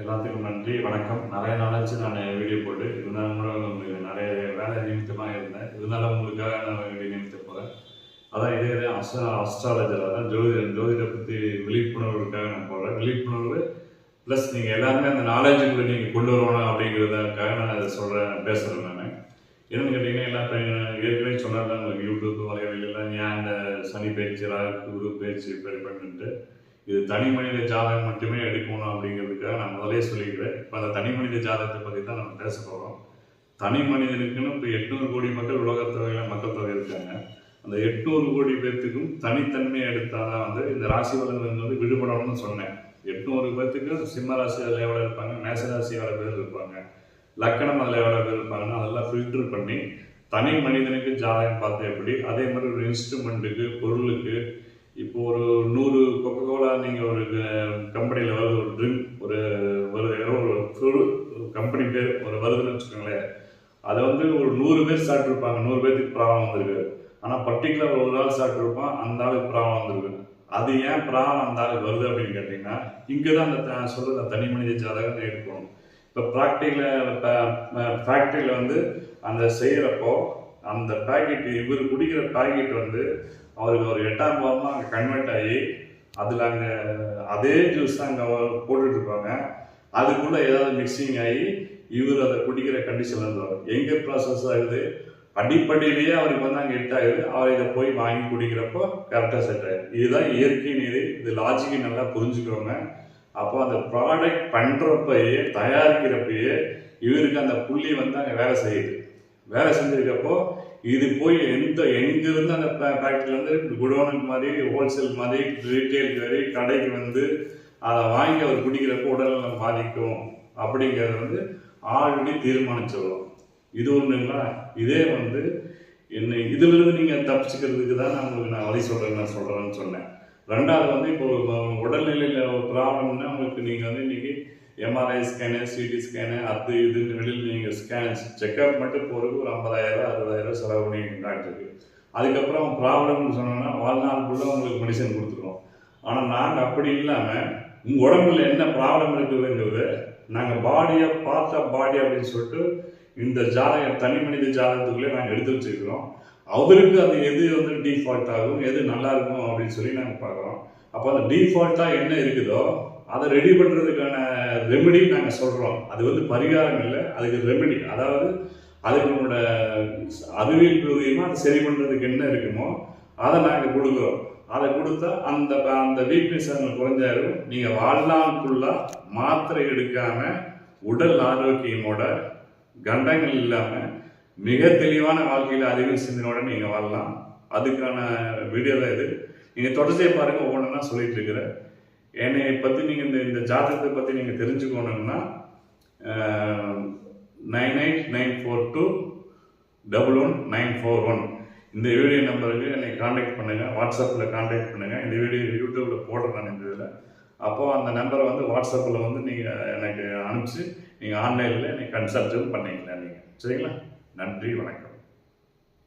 எல்லாத்துக்கும் நன்றி வணக்கம். நிறைய நாளாச்சு நான் வீடியோ போட்டு இருந்தாலும் கூட உங்களுக்கு நிறைய வேலை நிமித்தமாக இருந்தேன். இருந்தாலும் உங்களுக்காக நான் வீடியோ நிமித்த போகிறேன் அதான் இதே இதே அஸ்ட்ரா அஸ்ட்ராலஜர் அதான் ஜோதி ஜோதிட பற்றி விழிப்புணர்வுக்காக நான் போடுறேன் விழிப்புணர்வு ப்ளஸ் நீங்கள் எல்லாருமே அந்த நாலேஜுக்குள்ளே நீங்கள் கொண்டு வரணும் அப்படிங்கிறதுக்காக நான் அதை சொல்கிறேன் பேசுகிறேன் நான். என்னென்னு கேட்டிங்கன்னா எல்லா இப்போ ஏற்கனவே சொன்னார் தான் உங்களுக்கு யூடியூப் வலைவெளியெல்லாம் ஏன் அந்த சனி பயிற்சி ராகு குரு பயிற்சி பெரிய பண்ணிட்டு இது தனி மனித ஜாதகம் மட்டுமே எடுக்கணும் அப்படிங்கிறதுக்காக நான் முதலே சொல்லிக்கிறேன் இப்போ அந்த தனி மனித ஜாதகத்தை பற்றி தான் நம்ம பேச போகிறோம் தனி மனிதனுக்குன்னு இப்போ எட்நூறு கோடி மக்கள் உலகத்தொகையில் மக்கள் தொகை இருக்காங்க. அந்த எட்நூறு கோடி பேர்த்துக்கும் தனித்தன்மையை எடுத்தால் தான் வந்து இந்த ராசி பலன்கள் வந்து விடுபடணும்னு சொன்னேன். எட்நூறு பேர்த்துக்கு சிம்ம ராசி அதில் எவ்வளோ இருப்பாங்க? மேச ராசி எவ்வளோ பேர் இருப்பாங்க? லக்கணம் அதில் எவ்வளோ பேர் இருப்பாங்கன்னா அதெல்லாம் ஃபில்டர் பண்ணி தனி மனிதனுக்கு ஜாதகம் பார்த்தேன் எப்படி? அதே மாதிரி ஒரு இன்ஸ்ட்ருமெண்ட்டுக்கு பொருளுக்கு இப்போ ஒரு நூறு கொக்கோ கோலா நீங்கள் ஒரு கம்பெனியில் வருது ஒரு ட்ரிங்க் ஒரு வருது ஏதோ ஒரு ஃபுல் கம்பெனி பேர் ஒரு வருதுன்னு வச்சுக்கோங்களேன். அதை வந்து ஒரு நூறு பேர் சாப்பிட்ருப்பாங்க நூறு பேர்த்துக்கு ப்ராப்ளம் வந்திருக்கு. ஆனால் பர்டிகுலர் ஒரு ஆள் சாப்பிட்ருப்பான் அந்த ஆளுக்கு ப்ராப்ளம் வந்திருக்கு. அது ஏன் ப்ராப்ளம் அந்த ஆளுக்கு வருது அப்படின்னு கேட்டிங்கன்னா இங்கே தான் அந்த த- சொல்ற தனி மனித ஜாதகத்தை எடுக்கணும். இப்போ ப்ராக்டிக்கில் ஃபேக்ட்ரியில் வந்து அந்த செய்கிறப்போ அந்த பேக்கெட்டு இவர் குடிக்கிற பாக்கெட் வந்து அவருக்கு ஒரு எட்டாம் பாவமாக அங்கே கன்வெர்ட் ஆகி அதில் அங்கே அதே ஜூஸ் தான் அங்கே போட்டுட்ருப்பாங்க அதுக்குள்ளே ஏதாவது மிக்சிங் ஆகி இவர் அதை குடிக்கிற கண்டிஷனில் இருந்தார் எங்கே ப்ராசஸ் ஆகுது? அடிப்படையிலேயே அவருக்கு வந்து அங்கே ஹிட் ஆகுது. அவர் இதை போய் வாங்கி குடிக்கிறப்போ கரெக்டாக செட் ஆகுது. இதுதான் இயற்கை நீதி. இது லாஜிக்கை நல்லா புரிஞ்சுக்கோங்க. அப்போ அந்த ப்ராடக்ட் பண்ணுறப்பயே தயாரிக்கிறப்பயே இவருக்கு அந்த புள்ளி வந்து அங்கே வேலை செய்யுது. வேலை செஞ்சிருக்கப்போ இது போய் எந்த எங்கேருந்து அந்த ஃபேக்ட்ரிலேருந்து குடோனுக்கு மாதிரி ஹோல்சேல் மாதிரி ரீட்டைலுக்கு வரை கடைக்கு வந்து அதை வாங்கி அவர் குடிக்கிறப்போ உடல்நலம் பாதிக்கும் அப்படிங்கிறது வந்து ஆல்ரெடி தீர்மானிச்சிடலாம் இது ஒன்றுங்களா இதே வந்து என்ன இதிலிருந்து நீங்கள் தப்பிச்சுக்கிறதுக்கு தான் நான் உங்களுக்கு நான் வழி சொல்கிறேன் நான் சொல்கிறேன்னு சொன்னேன். ரெண்டாவது வந்து இப்போ உடல்நிலையில் ஒரு ப்ராப்ளம்னா உங்களுக்கு நீங்கள் வந்து இன்றைக்கி எம்ஆர்ஐ ஸ்கேனு சிடி ஸ்கேனு அது இதுன்னு வெளியில் நீங்கள் ஸ்கேன் செக்அப் மட்டும் போகிறதுக்கு ஒரு ஐம்பதாயிரம் அறுபதாயிரம் செலவு பண்ணி டாக்டருக்கு அதுக்கப்புறம் ப்ராப்ளம்னு சொன்னோன்னா வாழ்நாளுக்குள்ளே உங்களுக்கு மெடிசன் கொடுத்துருவோம். ஆனால் நாங்கள் அப்படி இல்லாமல் உங்கள் உடம்புல என்ன ப்ராப்ளம் இருக்குதுங்கிறது நாங்கள் பாடியை பார்த்த பாடி அப்படின்னு சொல்லிட்டு இந்த ஜாதகம் தனி மனித ஜாதகத்துக்குள்ளே நாங்கள் எடுத்து வச்சுருக்கிறோம். அவருக்கு அது எது வந்து டிஃபால்ட் ஆகும் எது நல்லா இருக்கும் அப்படின்னு சொல்லி நாங்கள் பார்க்குறோம். அப்போ அந்த டிஃபால்ட்டாக என்ன இருக்குதோ அதை ரெடி பண்ணுறதுக்கான ரெமெடி நாங்கள் சொல்கிறோம் அது வந்து பரிகாரம் இல்லை அதுக்கு ரெமெடி அதாவது அதுக்கு நம்மளோட அறிவியல் மூலியமாக அதை சரி பண்ணுறதுக்கு என்ன இருக்குமோ அதை நாங்கள் கொடுக்குறோம். அதை கொடுத்தா அந்த அந்த வீக்னஸ் அங்கே குறைஞ்சாலும் நீங்கள் வாழ்நாளுக்குள்ளா மாத்திரை எடுக்காமல் உடல் ஆரோக்கியமோட கண்டங்கள் இல்லாமல் மிக தெளிவான வாழ்க்கையில் அறிவியல் சிந்தனையோட நீங்கள் வாழலாம். அதுக்கான வீடியோ தான் இது. நீங்கள் தொடர்ச்சியை பாருங்கள் ஒவ்வொன்றா சொல்லிட்டு இருக்கிறேன். என்னை பற்றி நீங்கள் இந்த இந்த ஜாதகத்தை பற்றி நீங்கள் தெரிஞ்சுக்கணும்னா nine eight nine four two double one nine four one இந்த வீடியோ நம்பருக்கு என்னை காண்டாக்ட் பண்ணுங்கள் வாட்ஸ்அப்பில் காண்டாக்ட் பண்ணுங்கள் இந்த வீடியோ யூடியூப்பில் போடுறேன் நான் இந்த இதில். அப்போது அந்த நம்பரை வந்து வாட்ஸ்அப்பில் வந்து நீங்கள் எனக்கு அனுப்பிச்சு நீங்கள் ஆன்லைனில் என்னை கன்சல்ட்டும் பண்ணிக்கலாம் நீங்கள் சரிங்களா? நன்றி வணக்கம்.